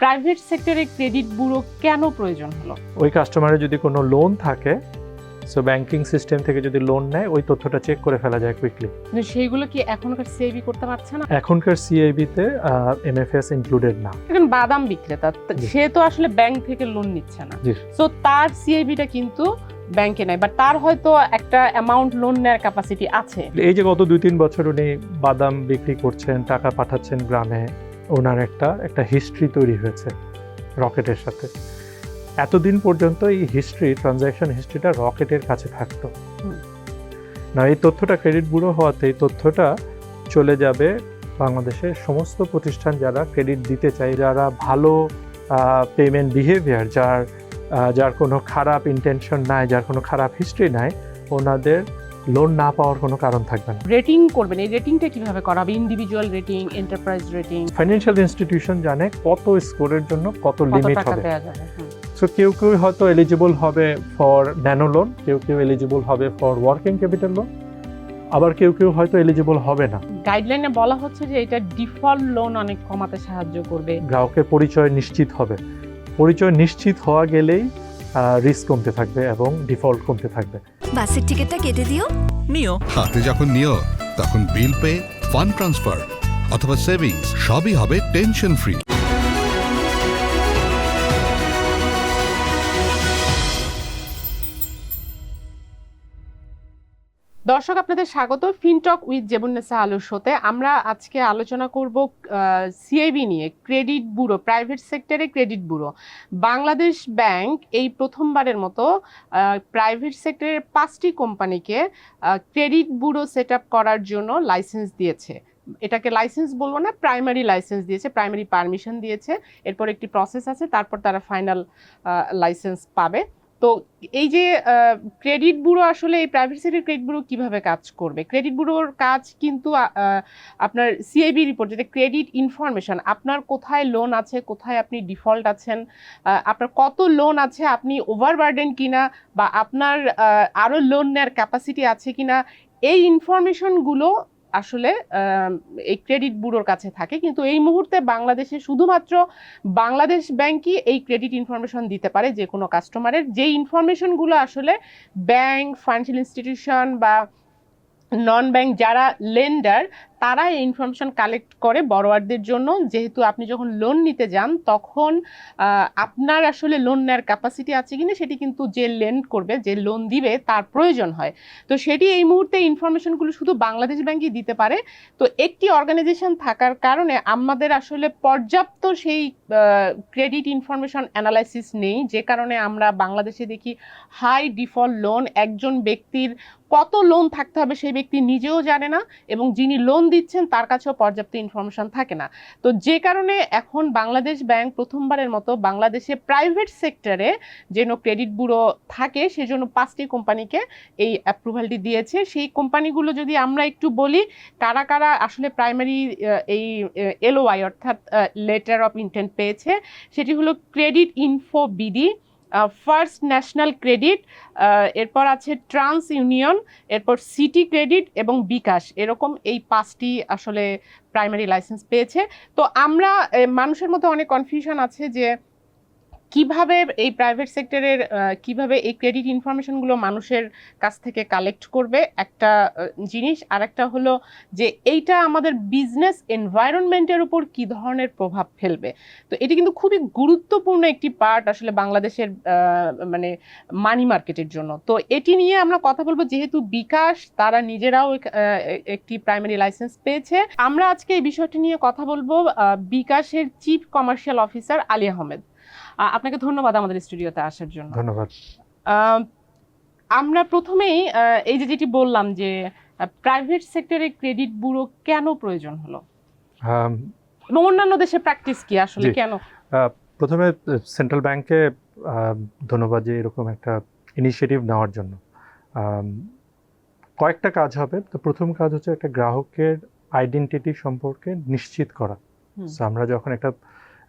Private সেক্টরে credit bureau কেন প্রয়োজন হলো? ওই কাস্টমারের যদি কোনো লোন থাকে সো ব্যাংকিং সিস্টেম থেকে যদি লোন নেয় ওই তথ্যটা চেক করে ফেলা যায় কুইকলি সেইগুলো কি এখনকার সিআইবি করতে পারছে না? এখনকার সিআইবিতে এমএফএস ইনক্লুডেড না। এখন বাদাম বিক্রেতা তা। সে তো আসলে ব্যাংক থেকে লোন নিচ্ছে না। সো তার সিআইবিটা কিন্তু ব্যাংকে নাই বাট তার হয়তো একটা অ্যামাউন্ট লোন নেওয়ার ক্যাপাসিটি আছে। এই যে গত দুই তিন বছর উনি বাদাম বিক্রি করছেন টাকা পাঠাচ্ছেন গ্রামে ওনার একটা একটা হিস্ট্রি তৈরি হয়েছে রকেটের সাথে। এতদিন পর্যন্ত এই হিস্ট্রি ট্রানজ্যাকশন হিস্ট্রিটা রকেটের কাছে থাকতো। না, এই তথ্যটা ক্রেডিট ব্যুরো হওয়াতে এই তথ্যটা চলে যাবে বাংলাদেশের সমস্ত প্রতিষ্ঠান যারা ক্রেডিট দিতে চায়, যারা ভালো পেমেন্ট বিহেভিয়ার যার যার কোনো খারাপ ইন্টেনশন নাই, যার কোনো খারাপ হিস্ট্রি নাই, ওনাদের লোন না পাওয়ার কোনো কারণ থাকবে না। রেটিং করবেন এই রেটিংটা কীভাবে করা হবে individual rating enterprise rating financial institution জানে কত স্কোরের জন্য কত লিমিট হবে। সো কেউ কেউ হয়তো এলিজিবল হবে ফর ন্যানো লোন কেউ কেউ এলিজিবল হবে ফর ওয়ার্কিং ক্যাপিটাল লোন আবার কেউ কেউ হয়তো এলিজিবল হবে না। গাইডলাইনে বলা হচ্ছে যে এটা ডিফল্ট লোন অনেক কমাতে সাহায্য করবে। গ্রাহকের পরিচয় নিশ্চিত হবে। পরিচয় নিশ্চিত হওয়া গেলেই রিস্ক কমতে থাকবে এবং ডিফল্ট কমতে থাকবে। বাসের টিকিটটা কেটে দিও। নিও। হাতে যখন নিও তখন বিল পে ফান্ড ট্রান্সফার অথবা সেভিংস সবই হবে টেনশন ফ্রি দর্শক, আপনাদের স্বাগত। ফিনটক উইথ জেবুন্নেসা আলুর শোতে আমরা আজকে আলোচনা করব সিআইবি নিয়ে ক্রেডিট ব্যুরো প্রাইভেট সেক্টরে ক্রেডিট ব্যুরো বাংলাদেশ ব্যাংক এই প্রথমবারের মতো প্রাইভেট সেক্টরের পাঁচটি কোম্পানিকে ক্রেডিট ব্যুরো সেট করার জন্য লাইসেন্স দিয়েছে। এটাকে লাইসেন্স বলব না প্রাইমারি লাইসেন্স দিয়েছে প্রাইমারি পারমিশন দিয়েছে। এরপর একটি প্রসেস আছে, তারপর তারা ফাইনাল লাইসেন্স পাবে। তো এই যে ক্রেডিট ব্যুরো আসলে এই প্রাইভেট সেক্টর ক্রেডিট ব্যুরো কীভাবে কাজ করবে? ক্রেডিট ব্যুরোর কাজ কিন্তু আপনার সিআইবি রিপোর্ট যেটা ক্রেডিট ইনফরমেশন আপনার কোথায় লোন আছে কোথায় আপনি ডিফল্ট আছেন আপনার কত লোন আছে আপনি ওভারবার্ডেন কিনা বা আপনার আহ, আরও লোন নেওয়ার ক্যাপাসিটি আছে কিনা এই ইনফরমেশনগুলো আসলে এই ক্রেডিট ব্যুরোর কাছে থাকে। কিন্তু এই মুহূর্তে বাংলাদেশে শুধুমাত্র বাংলাদেশ ব্যাংকই এই ক্রেডিট ইনফরমেশন দিতে পারে যে কোনো কাস্টমারের যে ইনফরমেশনগুলো আসলে ব্যাংক ফাইন্যান্সিয়াল ইনস্টিটিউশন বা নন ব্যাংক যারা লেন্ডার তারা এই ইনফরমেশন কালেক্ট করে বড়োয়ারদের জন্য। যেহেতু আপনি যখন লোন নিতে যান, তখন আপনার আসলে লোন নেওয়ার ক্যাপাসিটি আছে কিনা সেটি কিন্তু যে লেন্ড করবে, যে লোন দিবে, তার প্রয়োজন হয়। তো সেটি এই মুহূর্তে ইনফরমেশনগুলো শুধু বাংলাদেশ ব্যাংকই দিতে পারে। তো একটি অর্গানাইজেশন থাকার কারণে আমাদের আসলে পর্যাপ্ত সেই ক্রেডিট ইনফরমেশন অ্যানালাইসিস নেই। যে কারণে আমরা বাংলাদেশে দেখি হাই ডিফল্ট লোন একজন ব্যক্তির কত লোন থাকতে হবে, সেই ব্যক্তি নিজেও জানে না এবং যিনি লোন দিচ্ছেন, তার কাছেও পর্যাপ্ত ইনফরমেশন থাকে না। তো যে কারণে এখন বাংলাদেশ ব্যাংক প্রথমবারের মতো বাংলাদেশে প্রাইভেট সেক্টরে যেন ক্রেডিট ব্যুরো থাকে, সেজন্য পাঁচটি কোম্পানিকে এই অ্যাপ্রুভালটি দিয়েছে। সেই কোম্পানিগুলো যদি আমরা একটু বলি, কারা কারা আসলে প্রাইমারি এই এলওআই অর্থাৎ লেটার অফ ইন্টেন্ট পেয়েছে, সেটি হলো credit info BD first national credit এরপর আছে ট্রান্স ইউনিয়ন, এরপর সিটি ক্রেডিট এবং বিকাশ। এরকম এই পাঁচটি আসলে প্রাইমারি লাইসেন্স পেয়েছে। তো আমরা মানুষের মধ্যে অনেক কনফিউশন আছে যে কীভাবে এই প্রাইভেট সেক্টরের কীভাবে এই ক্রেডিট ইনফরমেশনগুলো মানুষের কাছ থেকে কালেক্ট করবে? একটা জিনিস। আর একটা হলো যে এইটা আমাদের বিজনেস এনভায়রনমেন্টের উপর কি ধরনের প্রভাব ফেলবে? তো এটি কিন্তু খুবই গুরুত্বপূর্ণ একটি পার্ট আসলে বাংলাদেশের মানে মানি মার্কেটের জন্য। তো এটি নিয়ে আমরা কথা বলব। যেহেতু বিকাশ তারা নিজেরাও একটি প্রাইমারি লাইসেন্স পেয়েছে। আমরা আজকে এই বিষয়টি নিয়ে কথা বলব বিকাশের chief commercial officer Ali Ahmed. আহ, আপনাকে ধন্যবাদ আমাদের স্টুডিওতে আসার জন্য। ধন্যবাদ। আমরা প্রথমেই এই যে যেটি বললাম যে প্রাইভেট সেক্টরে ক্রেডিট ব্যুরো কেন প্রয়োজন হলো? এবং অন্যান্য দেশে প্র্যাকটিস কি আসলে কেন? প্রথমে সেন্ট্রাল ব্যাংকে ধন্যবাদ যে এরকম একটা ইনিশিয়েটিভ নেওয়ার জন্য। কয়েকটা কাজ হবে। তো প্রথম কাজ হচ্ছে একটা গ্রাহকের আইডেন্টিটি সম্পর্কে নিশ্চিত করা। আমরা যখন একটা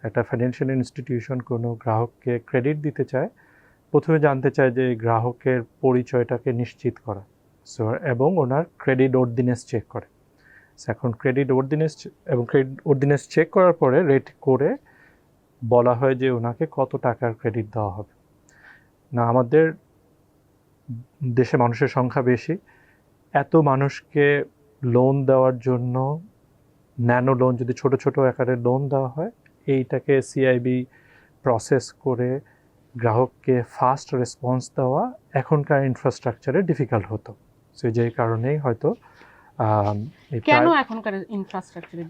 একটা ফাইন্যান্সিয়াল ইনস্টিটিউশন কোনো গ্রাহককে ক্রেডিট দিতে চায়, প্রথমে জানতে চায় যে গ্রাহকের পরিচয়টাকে নিশ্চিত করা। সো এবং ওনার ক্রেডিট অর্ডিনেন্স চেক করে। এখন ক্রেডিট অর্ডিনেন্স এবং ক্রেডিট অর্ডিনেন্স চেক করার পরে রেট করে বলা হয় যে ওনাকে কত টাকার ক্রেডিট দেওয়া হবে। না, আমাদের দেশে মানুষের সংখ্যা বেশি। এত মানুষকে লোন দেওয়ার জন্য ন্যানো লোন যদি ছোট ছোট আকারে লোন দেওয়া হয় এইটাকে সিআইবি প্রসেস করে গ্রাহককে ফাস্ট রেসপন্স দেওয়া এখনকার ইনফ্রাস্ট্রাকচারে ডিফিকাল্ট হতো। সো যেই কারণেই হয়তো এই কেন প্রায়- এখনকার ইনফ্রাস্ট্রাকচারে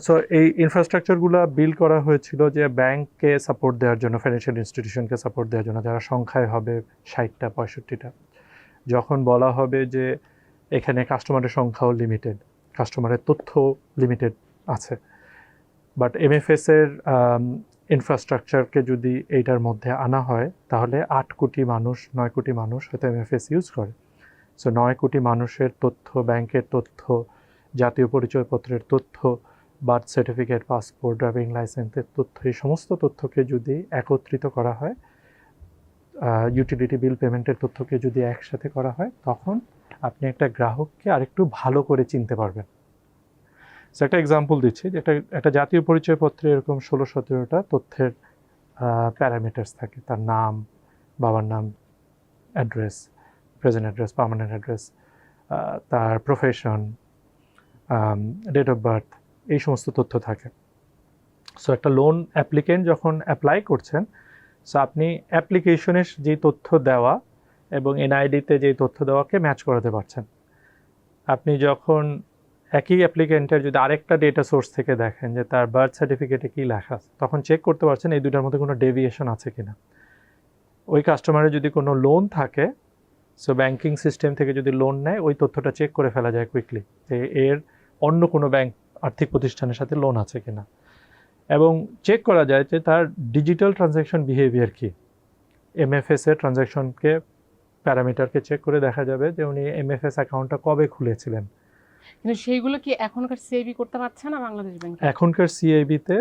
সো এই ইনফ্রাস্ট্রাকচারগুলো বিল্ড করা হয়েছিল যে ব্যাংককে সাপোর্ট দেওয়ার জন্য ফাইন্যান্সিয়াল ইনস্টিটিউশনকে সাপোর্ট দেওয়ার জন্য যারা সংখ্যায় হবে ষাটটা পঁয়ষট্টিটা। যখন বলা হবে যে এখানে কাস্টমারের সংখ্যাও লিমিটেড কাস্টমারের তথ্য লিমিটেড আছে। বাট এমএফএস এর ইনফ্রাস্ট্রাকচারকে যদি এইটার মধ্যে আনা হয়, তাহলে আট কোটি মানুষ, নয় কোটি মানুষ হয়তো এমএফএস ইউজ করে। সো নয় কোটি মানুষের তথ্য, ব্যাংকের তথ্য, জাতীয় পরিচয়পত্রের তথ্য বার্থ সার্টিফিকেট পাসপোর্ট ড্রাইভিং লাইসেন্সের তথ্য, এই সমস্ত তথ্যকে যদি একত্রিত করা হয় ইউটিলিটি বিল পেমেন্টের তথ্যকে যদি একসাথে করা হয়, তখন আপনি একটা গ্রাহককে আরেকটু ভালো করে চিনতে পারবেন। একটা এক্সাম্পল দিচ্ছি যে একটা একটা জাতীয় পরিচয়পত্রে এরকম ষোলো সতেরোটা তথ্যের প্যারামিটার্স থাকে। তার নাম, বাবার নাম address present address permanent address তার প্রফেশন ডেট অফ বার্থ এই সমস্ত তথ্য থাকে। সো একটা লোন অ্যাপ্লিকেন্ট যখন অ্যাপ্লাই করছেন সো আপনি অ্যাপ্লিকেশনের যে তথ্য দেওয়া এবং এনআইডিতে যে তথ্য দেওয়াকে ম্যাচ করাতে পারছেন। আপনি যখন একই অ্যাপ্লিকেন্টের যদি আরেকটা ডেটা সোর্স থেকে দেখেন যে তার বার্থ সার্টিফিকেটে কী লেখা আছে, তখন চেক করতে পারছেন এই দুটার মধ্যে কোনো ডেভিয়েশন আছে কি না ওই কাস্টমারের যদি কোনো লোন থাকে সো ব্যাংকিং সিস্টেম থেকে যদি লোন নেয়, ওই তথ্যটা চেক করে ফেলা যায় কুইকলি যে এর অন্য কোনো ব্যাংক আর্থিক প্রতিষ্ঠানের সাথে লোন আছে কি না এবং চেক করা যায় যে তার ডিজিটাল ট্রানজ্যাকশন বিহেভিয়ার কি। এমএফএস এর ট্রানজ্যাকশনকে প্যারামিটারকে চেক করে দেখা যাবে যে উনি এমএফএস অ্যাকাউন্টটা কবে খুলেছিলেন। কিন্তু সেইগুলো কি এখনকার সিআইবি করতে পারছে না বাংলাদেশ ব্যাংক এখনকার সিআইবিতে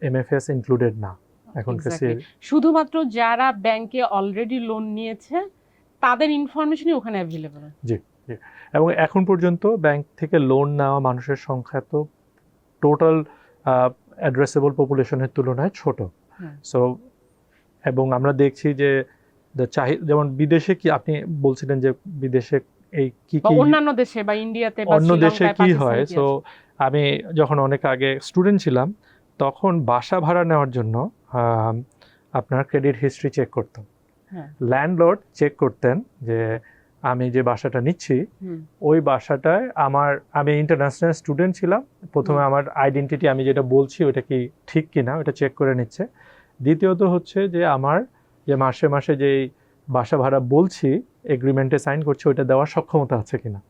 এমএফএস ইনক্লুডেড না। এখনকার শুধুমাত্র যারা ব্যাংকে অলরেডি লোন নিয়েছে তাদের ইনফরমেশনই ওখানে অ্যাভেলেবল এবং এখন পর্যন্ত ব্যাংক থেকে লোন নেওয়া মানুষের সংখ্যা তো টোটাল অ্যাড্রেসেবল পপুলেশনের তুলনায় ছোট। সো এবং আমরা দেখছি যে the চাহি যেমন বিদেশে কি আপনি বলছিলেন যে বিদেশে এই কি কি অন্যান্য দেশে বা ইন্ডিয়াতে বা অন্য দেশে কি হয়? সো আমি যখন অনেক আগে স্টুডেন্ট ছিলাম তখন বাসা ভাড়া নেওয়ার জন্য আপনার ক্রেডিট হিস্ট্রি চেক করতাম। ল্যান্ডলর্ড চেক করতেন যে আমি যে বাসাটা নিচ্ছি ওই বাসাটায় আমার আমি ইন্টারন্যাশনাল স্টুডেন্ট ছিলাম প্রথমে আমার আইডেন্টিটি আমি যেটা বলছি ওটা কি ঠিক কিনা ওটা চেক করে নিচ্ছে। দ্বিতীয়ত হচ্ছে যে আমার যে মাসে মাসে যেই বাসা ভাড়া বলছি এগ্রিমেন্টে সাইন করছি ওইটা দেওয়ার সক্ষমতা আছে কিনা।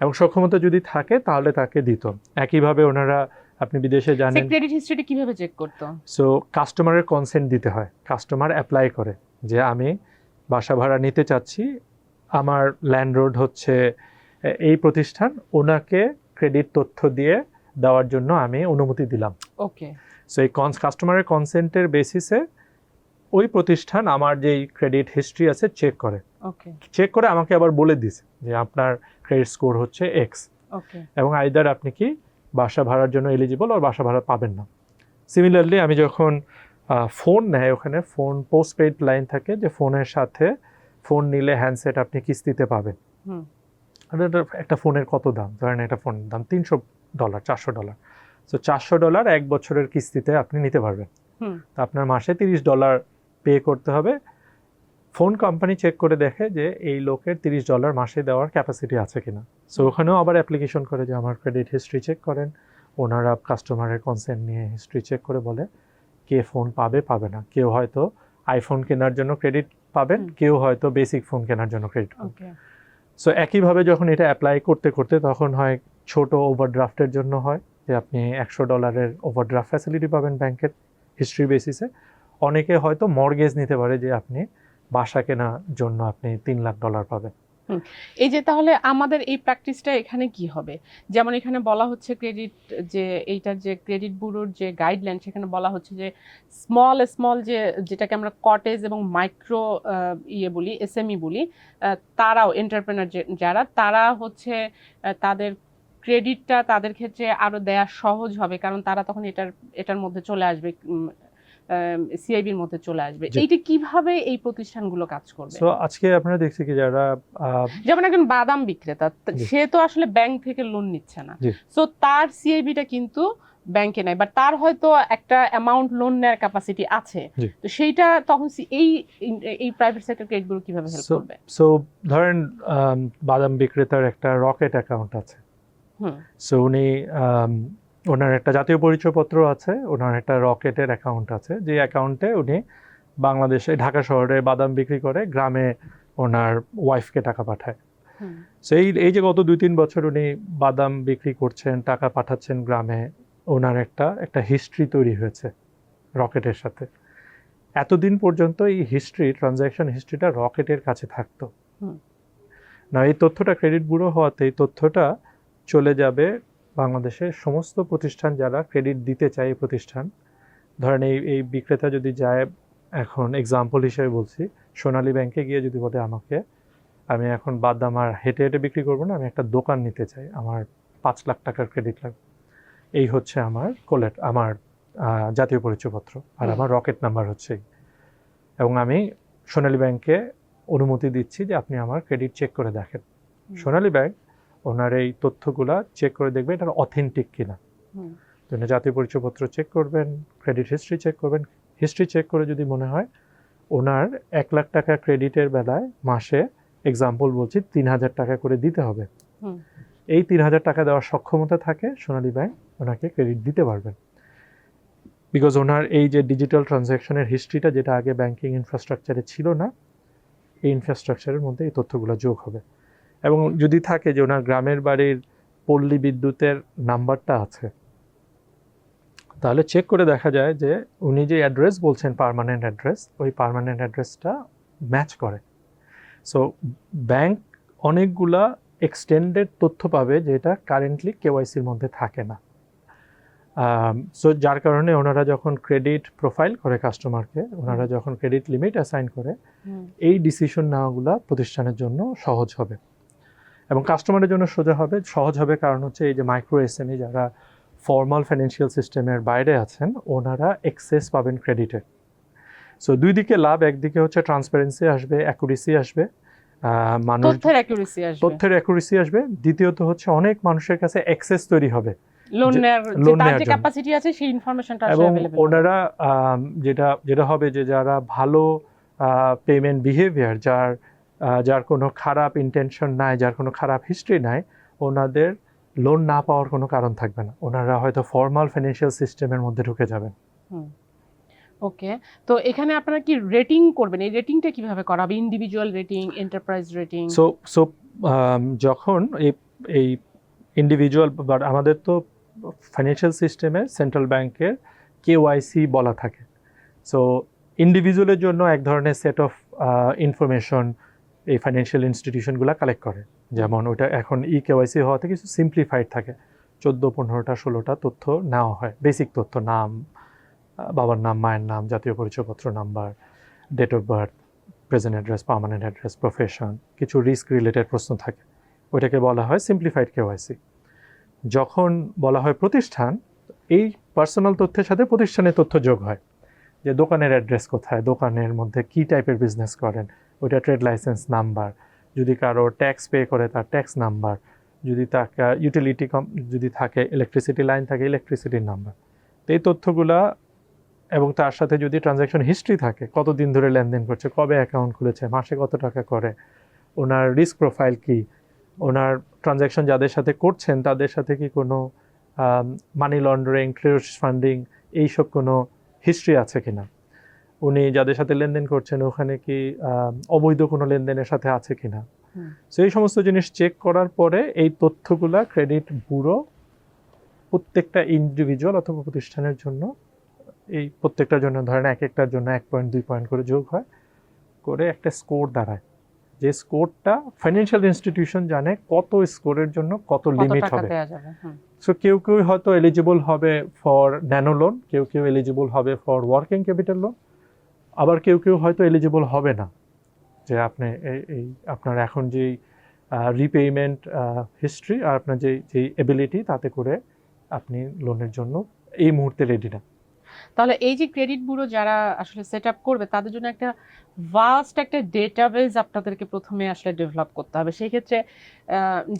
এবং সক্ষমতা যদি থাকে তাহলে তাকে দিত। একইভাবে ওনারা আপনি বিদেশে জানেন ক্রেডিট হিস্ট্রিটা কীভাবে চেক করতো? সো কাস্টমারের কনসেন্ট দিতে হয়। কাস্টমার অ্যাপ্লাই করে যে আমি বাসা ভাড়া নিতে চাচ্ছি। আমার ল্যান্ডরোড হচ্ছে এই প্রতিষ্ঠান। ওনাকে ক্রেডিট তথ্য দিয়ে দেওয়ার জন্য আমি অনুমতি দিলাম। ওকে সো এই কাস্টমারের কনসেন্টের বেসিসে ওই প্রতিষ্ঠান আমার যেই ক্রেডিট হিস্ট্রি আছে চেক করে। চেক করে আমাকে আবার বলে দিছে যে আপনার ক্রেডিট স্কোর হচ্ছে এক্স এবং আইদার আপনি কি বাসা ভাড়ার জন্য এলিজিবল আর বাসা ভাড়া পাবেন না। সিমিলারলি আমি যখন ফোন নেয় ওখানে ফোন পোস্টপেড লাইন থাকে যে ফোনের সাথে ফোন নিলে হ্যান্ডসেট আপনি কিস্তিতে পাবেন। একটা ফোনের কত দাম? ধরেন একটা ফোনের দাম তিনশো ডলার চারশো ডলার সো চারশো ডলার এক বছরের কিস্তিতে আপনি নিতে পারবেন। তো আপনার মাসে তিরিশ ডলার পে করতে হবে। ফোন কোম্পানি চেক করে দেখে যে এই লোকের তিরিশ ডলার মাসে দেওয়ার ক্যাপাসিটি আছে কিনা। সো ওখানেও আবার অ্যাপ্লিকেশন করে যে আমার ক্রেডিট হিস্ট্রি চেক করেন। ওনারা কাস্টমারের কনসেন্ট নিয়ে হিস্ট্রি চেক করে বলে কে ফোন পাবে পাবে না। কেউ হয়তো আইফোন কেনার জন্য ক্রেডিট পাবেন কেউ হয়তো বেসিক ফোন কেনার জন্য ক্রেডিট পাবেন। সো একইভাবে যখন এটা অ্যাপ্লাই করতে করতে তখন হয় ছোট ওভারড্রাফটের জন্য হয় যে আপনি একশো ডলারের ওভারড্রাফট ফ্যাসিলিটি পাবেন ব্যাংকের হিস্ট্রি বেসিসে অনেকে হয়তো মর্গেজ নিতে পারে যে আপনি বাসা কেনার জন্য আপনি তিন লাখ ডলার পাবেন। এই যে তাহলে আমাদের এই প্র্যাকটিসটা এখানে কি হবে? যেমন এখানে বলা হচ্ছে ক্রেডিট যে এইটার যে ক্রেডিট ব্যুরোর যে গাইডলাইন সেখানে বলা হচ্ছে যে স্মল স্মল যে যেটাকে আমরা কটেজ এবং মাইক্রো ইয়ে বলি এসএমই বলি আহ, তারাও এন্টারপ্রেনার যারা তারা হচ্ছে তাদের ক্রেডিটটা তাদের ক্ষেত্রে আরও দেয়া সহজ হবে কারণ তারা তখন এটার এটার মধ্যে চলে আসবে সিআইবির মধ্যে চলে আসবে। এইটা কীভাবে এই প্রতিষ্ঠানগুলো কাজ করবে? সো আজকে আপনারা দেখছি কি যারা যেমন একজন বাদাম বিক্রেতা সে তো আসলে ব্যাংক থেকে লোন নিচ্ছে না। সো তার সিআইবিটা কিন্তু ব্যাংকে নাই বাট তার হয়তো একটা অ্যামাউন্ট লোন নেওয়ার ক্যাপাসিটি আছে। তো সেইটা তখন এই এই প্রাইভেট সেক্টর ক্রেডিটগুলো কীভাবে হেল্প করবে? সো ধরেন বাদাম বিক্রেতার একটা রকেট অ্যাকাউন্ট আছে। হুম। সো উনি ওনার একটা জাতীয় পরিচয়পত্র আছে ওনার একটা রকেটের অ্যাকাউন্ট আছে। যে অ্যাকাউন্টে উনি বাংলাদেশে ঢাকা শহরে বাদাম বিক্রি করে গ্রামে ওনার ওয়াইফকে টাকা পাঠায়। সেই এই যে গত দুই তিন বছর উনি বাদাম বিক্রি করছেন টাকা পাঠাচ্ছেন গ্রামে ওনার একটা একটা হিস্ট্রি তৈরি হয়েছে রকেটের সাথে। এতদিন পর্যন্ত এই হিস্ট্রি ট্রানজ্যাকশন হিস্ট্রিটা রকেটের কাছে থাকতো। না এই তথ্যটা ক্রেডিট ব্যুরো হওয়াতে এই তথ্যটা চলে যাবে বাংলাদেশের সমস্ত প্রতিষ্ঠান যারা ক্রেডিট দিতে চায় এই প্রতিষ্ঠান ধরেন এই এই বিক্রেতা যদি যায় এখন এক্সাম্পল হিসেবে বলছি সোনালী ব্যাংকে গিয়ে যদি বলে আমাকে আমি এখন বাদাম আর হেঁটে হেঁটে বিক্রি করব না আমি একটা দোকান নিতে চাই আমার পাঁচ লাখ টাকার ক্রেডিট লাগবে। এই হচ্ছে আমার কোলেট আমার জাতীয় পরিচয়পত্র আর আমার রকেট নাম্বার হচ্ছে এবং আমি সোনালী ব্যাংকে অনুমতি দিচ্ছি যে আপনি আমার ক্রেডিট চেক করে দেখেন। সোনালী ব্যাংক ওনার এই তথ্যগুলা চেক করে দেখবেন এটা অথেন্টিক কিনা। উনি জাতীয় পরিচয়পত্র চেক করবেন ক্রেডিট হিস্ট্রি চেক করবেন। হিস্ট্রি চেক করে যদি মনে হয় ওনার এক লাখ টাকা ক্রেডিটের বেলায় মাসে এক্সাম্পল বলছি তিন হাজার টাকা করে দিতে হবে। এই তিন হাজার টাকা দেওয়ার সক্ষমতা থাকে সোনালী ব্যাংক ওনাকে ক্রেডিট দিতে পারবেন। বিকজ ওনার এই যে ডিজিটাল ট্রানজ্যাকশনের হিস্ট্রিটা যেটা আগে ব্যাংকিং ইনফ্রাস্ট্রাকচারে ছিল না এই ইনফ্রাস্ট্রাকচারের মধ্যে এই তথ্যগুলো যোগ হবে। এবং যদি থাকে যে ওনার গ্রামের বাড়ির পল্লী বিদ্যুতের নাম্বারটা আছে তাহলে চেক করে দেখা যায় যে উনি যে অ্যাড্রেস বলছেন পার্মানেন্ট অ্যাড্রেস ওই পার্মানেন্ট অ্যাড্রেসটা ম্যাচ করে। সো ব্যাংক অনেকগুলা এক্সটেন্ডেড তথ্য পাবে যেটা কারেন্টলি কেওয়াইসির মধ্যে থাকে না। সো যার কারণে ওনারা যখন ক্রেডিট প্রোফাইল করে কাস্টমারকে ওনারা যখন ক্রেডিট লিমিট অ্যাসাইন করে এই ডিসিশন নেওয়াগুলা প্রতিষ্ঠানের জন্য সহজ হবে। এবং কাস্টমারের জন্য সোজা হবে সহজ হবে কারণ হচ্ছে এই যে মাইক্রো এসএমই যারা ফর্মাল ফাইন্যান্সিয়াল সিস্টেমের বাইরে আছেন ওনারা এক্সেস পাবেন ক্রেডিটের সো দুই দিকে লাভ একদিকে হচ্ছে ট্রান্সপারেন্সি আসবে অ্যাকুরেসি আসবে মানুষ তথ্যের অ্যাকুরেসি আসবে। তথ্যের অ্যাকুরেসি আসবে। দ্বিতীয়ত হচ্ছে অনেক মানুষের কাছে অ্যাক্সেস তৈরি হবে। লোন নেওয়ার যে loan তার নেওয়ার যে জন্য। ক্যাপাসিটি আছে সেই ইনফরমেশনটা আসলে এবং ওনারা যেটা যেটা হবে যে যারা ভালো পেমেন্ট বিহেভিয়ার যার যার কোনো খারাপ ইন্টেনশন নাই যার কোনো খারাপ হিস্ট্রি নাই ওনাদের লোন না পাওয়ার কোনো কারণ থাকবে না। ওনারা হয়তো ফর্মাল ফিনান্সিয়াল সিস্টেমের মধ্যে ঢুকে যাবেন। ওকে। তো এখানে আপনারা কি রেটিং করবেন? এই রেটিংটা কীভাবে করা হবে individual rating enterprise rating so so যখন এই এই ইন্ডিভিজুয়াল বাট আমাদের তো ফাইন্যান্সিয়াল সিস্টেমে সেন্ট্রাল ব্যাংকের কেওয়াইসি বলা থাকে। সো ইন্ডিভিজুয়ালের জন্য এক ধরনের সেট অফ ইনফরমেশন এই ফাইন্যান্সিয়াল ইনস্টিটিউশনগুলো কালেক্ট করে। যেমন ওটা এখন ই কেওয়াইসি হওয়াতে কিছু সিম্পলিফাইড থাকে। চোদ্দ, পনেরোটা, ষোলোটা তথ্য নেওয়া হয়। বেসিক তথ্য, নাম বাবার নাম, মায়ের নাম, জাতীয় পরিচয়পত্র number date of birth present address permanent address profession কিছু রিস্ক রিলেটেড প্রশ্ন থাকে। ওইটাকে বলা হয় সিম্পলিফাইড কেওয়াইসি যখন বলা হয় প্রতিষ্ঠান, এই পার্সোনাল তথ্যের সাথে প্রতিষ্ঠানের তথ্য যোগ হয়। যে দোকানের অ্যাড্রেস কোথায়, দোকানের মধ্যে কী টাইপের বিজনেস করেন ওইটা ট্রেড লাইসেন্স নাম্বার যদি কারও ট্যাক্স পে করে, তার ট্যাক্স নাম্বার যদি তাকে ইউটিলিটি কম যদি থাকে ইলেকট্রিসিটি লাইন থাকে ইলেকট্রিসিটির নাম্বার তো এই তথ্যগুলা এবং তার সাথে যদি ট্রানজ্যাকশন হিস্ট্রি থাকে, কতদিন ধরে লেনদেন করছে, কবে অ্যাকাউন্ট খুলেছে, মাসে কত টাকা করে, ওনার রিস্ক প্রোফাইল কি, ওনার ট্রানজ্যাকশন যাদের সাথে করছেন, তাদের সাথে কি কোনো মানি লন্ডারিং টেরোরিস্ট ফান্ডিং এইসব কোনো হিস্ট্রি আছে কিনা? উনি যাদের সাথে লেনদেন করছেন ওখানে কি অবৈধ কোনো লেনদেনের সাথে আছে কিনা। সো এই সমস্ত জিনিস চেক করার পরে এই তথ্যগুলা ক্রেডিট ব্যুরো প্রত্যেকটা ইন্ডিভিজুয়াল অথবা প্রতিষ্ঠানের জন্য এই প্রত্যেকটার জন্য ধরেন এক একটার জন্য এক পয়েন্ট দুই পয়েন্ট করে যোগ হয় করে একটা স্কোর দাঁড়ায়। যে স্কোরটা ফাইন্যান্সিয়াল ইনস্টিটিউশন জানে কত স্কোরের জন্য কত লিমিট হবে। সো কেউ কেউ হয়তো এলিজিবল হবে ফর ন্যানো লোন কেউ কেউ এলিজিবল হবে ফর ওয়ার্কিং ক্যাপিটাল লোন আবার কেউ কেউ হয়তো এলিজিবল হবে না যে আপনি এই- আপনার এখন যেই রিপেমেন্ট হিস্ট্রি আর আপনার যে যেই এবিলিটি তাতে করে আপনি লোনের জন্য এই মুহূর্তে রেডি না। তাহলে এই যে ক্রেডিট ব্যুরো যারা আসলে সেট আপ করবে, তাদের জন্য একটা ভাস্ট একটা ডেটাবেস আপনাদেরকে প্রথমে আসলে ডেভেলপ করতে হবে। সেই ক্ষেত্রে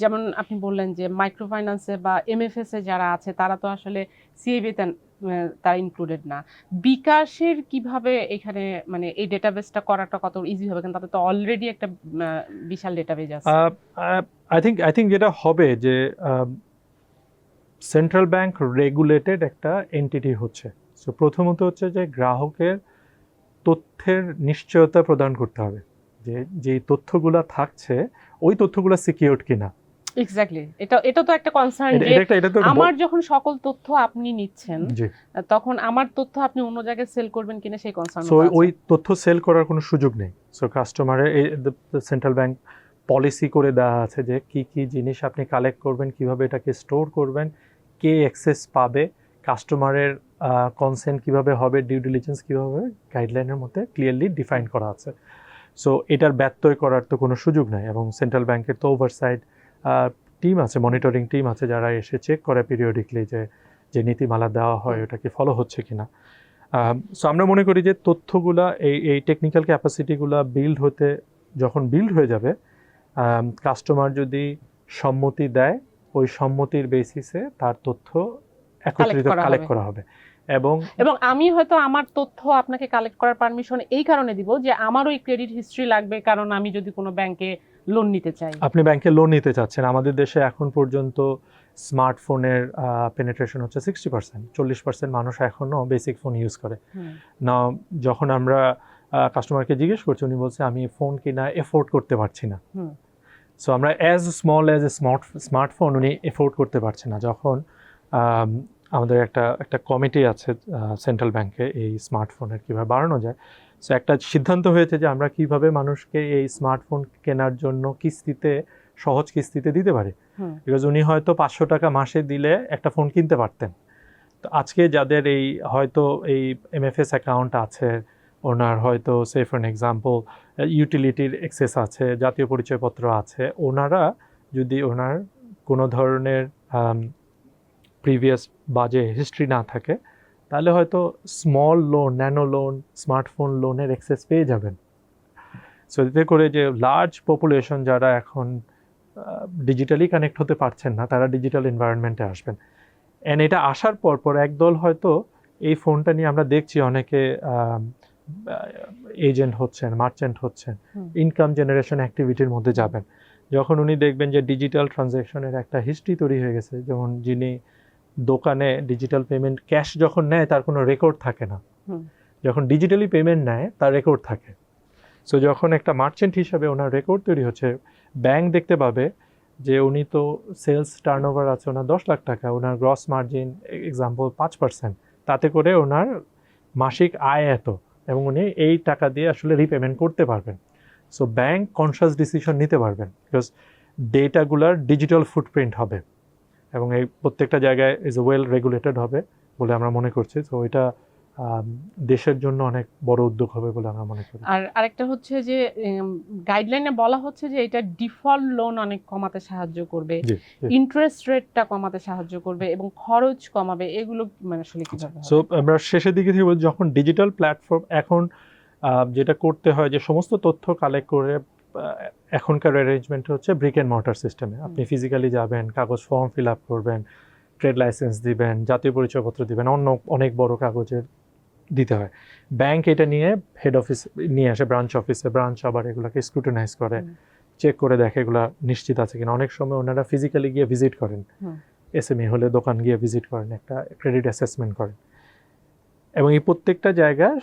যেমন আপনি বললেন যে মাইক্রো ফাইন্যান্সে বা এমএফএস যারা আছে, তারা তো আসলে সিএবি তারা ইনক্লুডেড না। বিকাশের কীভাবে এখানে মানে এই ডেটাবেসটা করাটা কত ইজি হবে? কারণ তাদের তো অলরেডি একটা বিশাল ডেটাবেস আছে। আই থিঙ্ক আই থিঙ্ক যেটা হবে যে সেন্ট্রাল ব্যাংক রেগুলেটেড একটা এন্টিটি হচ্ছে। সো প্রথমত হচ্ছে যে গ্রাহকের তথ্যের নিশ্চয়তা প্রদান করতে হবে। যে, যেই তথ্যগুলা থাকছে, ওই তথ্যগুলো সিকিউরড কিনা। এক্স্যাক্টলি এটা এটা তো একটা কনসার্ন যে আমার যখন সকল তথ্য আপনি নিচ্ছেন তখন আমার তথ্য আপনি অন্য জায়গায় সেল করবেন কিনা সেই কনসার্ন সো ওই তথ্য সেল করার কোনো সুযোগ নেই। সো কাস্টমারের সেন্ট্রাল ব্যাংক পলিসি করে দেওয়া আছে যে কি কি জিনিস আপনি কালেক্ট করবেন কীভাবে এটাকে স্টোর করবেন কে অ্যাক্সেস পাবে কাস্টমারের কনসেন্ট কীভাবে হবে ডিউ ডিলিজেন্স কীভাবে গাইডলাইনের মধ্যে ক্লিয়ারলি ডিফাইন করা আছে। সো এটার ব্যত্যয় করার তো কোনো সুযোগ নাই এবং সেন্ট্রাল ব্যাংকের তো ওভারসাইড টিম আছে মনিটরিং টিম আছে যারা এসে চেক করে পিরিয়ডিকলি যে যে নীতিমালা দেওয়া হয় ওটা কি ফলো হচ্ছে কিনা। সো আমরা মনে করি যে তথ্যগুলা এই এই টেকনিক্যাল ক্যাপাসিটিগুলা বিল্ড হতে যখন বিল্ড হয়ে যাবে কাস্টমার যদি সম্মতি দেয় ওই সম্মতির বেসিসে তার তথ্য একত্রিত কালেক্ট করা হবে। এবং এবং আমি হয়তো আমার তথ্য আপনাকে কালেক্ট করার পারমিশন এই কারণে দিব যে আমার ওই ক্রেডিট হিস্ট্রি লাগবে কারণ আমি যদি কোনো ব্যাংকে লোন নিতে চাই। আপনি ব্যাংকে লোন নিতে চাচ্ছেন আমাদের দেশে এখন পর্যন্ত স্মার্টফোনের পেনিট্রেশন হচ্ছে সিক্সটি পার্সেন্ট চল্লিশ পার্সেন্ট মানুষ এখনও বেসিক ফোন ইউজ করে। না যখন আমরা কাস্টমারকে জিজ্ঞেস করছি উনি বলছে আমি ফোন কিনা এফোর্ড করতে পারছি না। সো আমরা as small as a smart smartphone উনি এফোর্ড করতে পারছে না। যখন আমাদের একটা একটা কমিটি আছে সেন্ট্রাল ব্যাংকে এই স্মার্টফোনের কীভাবে বাড়ানো যায়। সো একটা সিদ্ধান্ত হয়েছে যে আমরা কীভাবে মানুষকে এই স্মার্টফোন কেনার জন্য কিস্তিতে সহজ কিস্তিতে দিতে পারি। বিকজ উনি হয়তো পাঁচশো টাকা মাসে দিলে একটা ফোন কিনতে পারতেন। তো আজকে যাদের এই হয়তো এই এমএফএস অ্যাকাউন্ট আছে ওনার হয়তো সে ফর এক্সাম্পল ইউটিলিটির এক্সেস আছে জাতীয় পরিচয়পত্র আছে ওনারা যদি ওনার কোনো ধরনের প্রিভিয়াস বাজে হিস্ট্রি না থাকে তাহলে হয়তো small loan nano loan smartphone লোনের অ্যাক্সেস পেয়ে যাবেন। সো এতে করে যে লার্জ পপুলেশন যারা এখন ডিজিটালি কানেক্ট হতে পারছেন না তারা ডিজিটাল এনভায়রনমেন্টে আসবেন। অ্যান্ড এটা আসার পর পর একদল হয়তো এই ফোনটা নিয়ে আমরা দেখছি অনেকে এজেন্ট হচ্ছেন মার্চেন্ট হচ্ছেন ইনকাম জেনারেশন অ্যাক্টিভিটির মধ্যে যাবেন। যখন উনি দেখবেন যে ডিজিটাল ট্রানজ্যাকশনের একটা হিস্ট্রি তৈরি হয়ে গেছে যেমন যিনি দোকানে ডিজিটাল পেমেন্ট ক্যাশ যখন নেয় তার কোনো রেকর্ড থাকে না। যখন ডিজিটালি পেমেন্ট নেয় তার রেকর্ড থাকে। সো যখন একটা মার্চেন্ট হিসাবে ওনার রেকর্ড তৈরি হচ্ছে ব্যাংক দেখতে পাবে যে উনি তো সেলস টার্ন ওভার আছে ওনার দশ লাখ টাকা ওনার গ্রস মার্জিন এক্সাম্পল পাঁচ পার্সেন্ট তাতে করে ওনার মাসিক আয় এত এবং উনি এই টাকা দিয়ে আসলে রিপেমেন্ট করতে পারবেন। সো ব্যাংক কনসাস ডিসিশন নিতে পারবেন বিকজ ডেটাগুলার ডিজিটাল ফুটপ্রিন্ট হবে। এবং এই প্রত্যেকটা জায়গায় ইজ ওয়েল রেগুলেটেড হবে বলে আমরা মনে করছি তো এটা দেশের জন্য অনেক বড় উদ্যোগ হবে বলে আমরা মনে করি আর আরেকটা হচ্ছে যে গাইডলাইনে বলা হচ্ছে যে এটা ডিফল্ট লোন অনেক কমাতে সাহায্য করবে। ইন্টারেস্ট রেটটা কমাতে সাহায্য করবে এবং খরচ কমাবে এগুলো মানে আসলে কীভাবে হবে? সো আমরা শেষের দিকে থেকে যখন ডিজিটাল প্ল্যাটফর্ম এখন যেটা করতে হয় যে সমস্ত তথ্য কালেক্ট করে এখনকার অ্যারেঞ্জমেন্ট হচ্ছে ব্রিক অ্যান্ড মর্টার সিস্টেমে আপনি ফিজিক্যালি যাবেন কাগজ ফর্ম ফিল আপ করবেন ট্রেড লাইসেন্স দিবেন জাতীয় পরিচয়পত্র দিবেন অন্য অনেক বড় কাগজের দিতে হয়। ব্যাংক এটা নিয়ে হেড অফিস নিয়ে আসে ব্রাঞ্চ অফিসে ব্রাঞ্চ আবার এগুলোকে স্ক্রুটিনাইজ করে চেক করে দেখে এগুলা নিশ্চিত আছে কিনা। অনেক সময় ওনারা ফিজিক্যালি গিয়ে ভিজিট করেন। হুম। এসএমই হলে দোকান গিয়ে ভিজিট করেন একটা ক্রেডিট অ্যাসেসমেন্ট করেন। এবং এই প্রত্যেকটা জায়গায়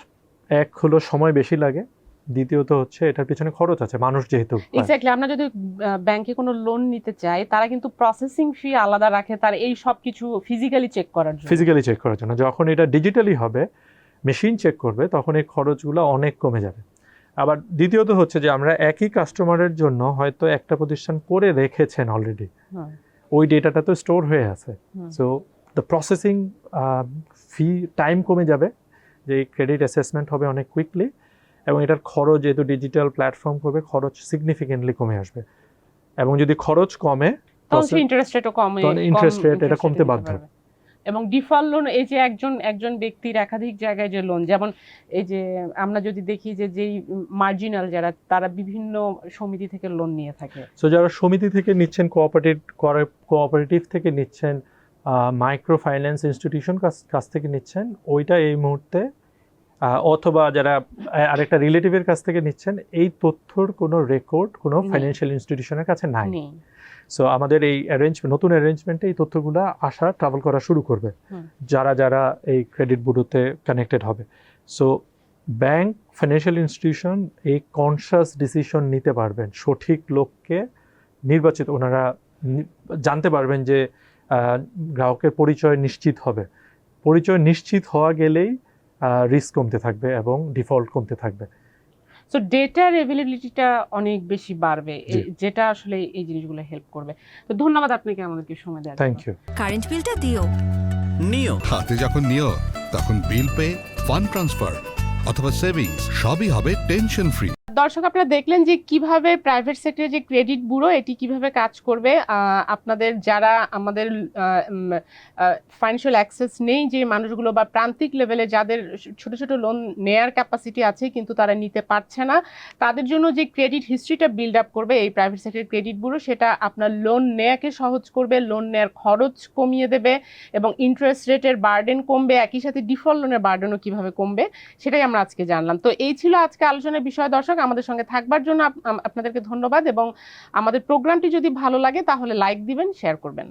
এক হলো সময় বেশি লাগে দ্বিতীয়ত হচ্ছে এটার পিছনে খরচ আছে মানুষ যেহেতু এক্স্যাক্টলি আমরা যদি ব্যাংকে কোনো লোন নিতে চাই তারা কিন্তু প্রসেসিং ফি আলাদা রাখে তার এই সব কিছু ফিজিক্যালি চেক করার জন্য। ফিজিক্যালি চেক করার জন্য। যখন এটা ডিজিটালি হবে মেশিন চেক করবে তখন এই খরচগুলো অনেক কমে যাবে। আবার দ্বিতীয়ত হচ্ছে যে আমরা একই কাস্টমারের জন্য হয়তো একটা প্রতিষ্ঠান করে রেখেছেন অলরেডি ওই ডেটাটা তো স্টোর হয়ে আছে। So the processing fee time কমে যাবে যে ক্রেডিট অ্যাসেসমেন্ট হবে অনেক কুইকলি এবং এটার খরচ যেহেতু ডিজিটাল প্ল্যাটফর্ম করবে খরচ সিগনিফিকেন্টলি কমে আসবে। এবং যদি খরচ কমে তখন ইন্টারেস্ট রেটও কমে তখন কম এটা কমতে বাধ্য। এবং ডিফল্ট লোন এই যে একজন একজন ব্যক্তির একাধিক জায়গায় যে লোন যেমন এই যে আমরা যদি দেখি যে যেই মার্জিনাল যারা তারা বিভিন্ন সমিতি থেকে লোন নিয়ে থাকে। সো যারা সমিতি থেকে নিচ্ছেন কোঅপারেটিভ কোঅপারেটিভ থেকে নিচ্ছেন মাইক্রো ফাইন্যান্স ইনস্টিটিউশন কাছ থেকে নিচ্ছেন ওইটা এই মুহূর্তে অথবা যারা আরেকটা রিলেটিভের কাছ থেকে নিচ্ছেন এই তথ্যর কোনো রেকর্ড কোনো। ফাইন্যান্সিয়াল ইনস্টিটিউশনের কাছে নাই। সো আমাদের এই অ্যারেঞ্জ নতুন অ্যারেঞ্জমেন্টে এই তথ্যগুলো আসা ট্রাভেল করা শুরু করবে। যারা যারা এই ক্রেডিট ব্যুরোতে কানেক্টেড হবে। সো ব্যাংক ফাইন্যান্সিয়াল ইনস্টিটিউশন এই কনসাস ডিসিশন নিতে পারবেন। সঠিক লোককে নির্বাচিত ওনারা জানতে পারবেন যে গ্রাহকের পরিচয় নিশ্চিত হবে। পরিচয় নিশ্চিত হওয়া গেলেই রিস্ক কমতে থাকবে এবং ডিফল্ট কমতে থাকবে। সো ডেটার অ্যাভেলেবিলিটিটা অনেক বেশি বাড়বে এ- যেটা আসলে এই জিনিসগুলো হেল্প করবে। তো ধন্যবাদ আপনাকে আমাদেরকে সময় দেওয়ার থ্যাংক। ইউ কারেন্ট বিলটা দিও। নিও। হাতে যখন নিও তখন বিল পে ফান্ড ট্রান্সফার অথবা সেভিংস সবই হবে টেনশন ফ্রি দর্শক, আপনারা দেখলেন যে কীভাবে প্রাইভেট সেক্টরে যে ক্রেডিট ব্যুরো এটি কীভাবে কাজ করবে। আপনাদের যারা আমাদের ফাইন্যান্সিয়াল অ্যাক্সেস নেই, যে মানুষগুলো বা প্রান্তিক লেভেলে যাদের ছোট ছোট লোন নেয়ার ক্যাপাসিটি আছে, কিন্তু তারা নিতে পারছে না, তাদের জন্য যে ক্রেডিট হিস্ট্রিটা বিল্ড আপ করবে এই প্রাইভেট সেক্টর ক্রেডিট ব্যুরো সেটা আপনার লোন নেয়াকে সহজ করবে লোন নেয়ার খরচ কমিয়ে দেবে এবং ইন্টারেস্ট রেটের বার্ডেন কমবে, একই সাথে ডিফল্ট লোনের বার্ডেনও কীভাবে কমবে, সেটাই আমরা আজকে জানলাম। তো এই ছিল আজকে আলোচনার বিষয়। দর্শক আমাদের সঙ্গে থাকবার জন্য আপনাদেরকে ধন্যবাদ এবং আমাদের প্রোগ্রামটি যদি ভালো লাগে তাহলে লাইক দিবেন শেয়ার করবেন।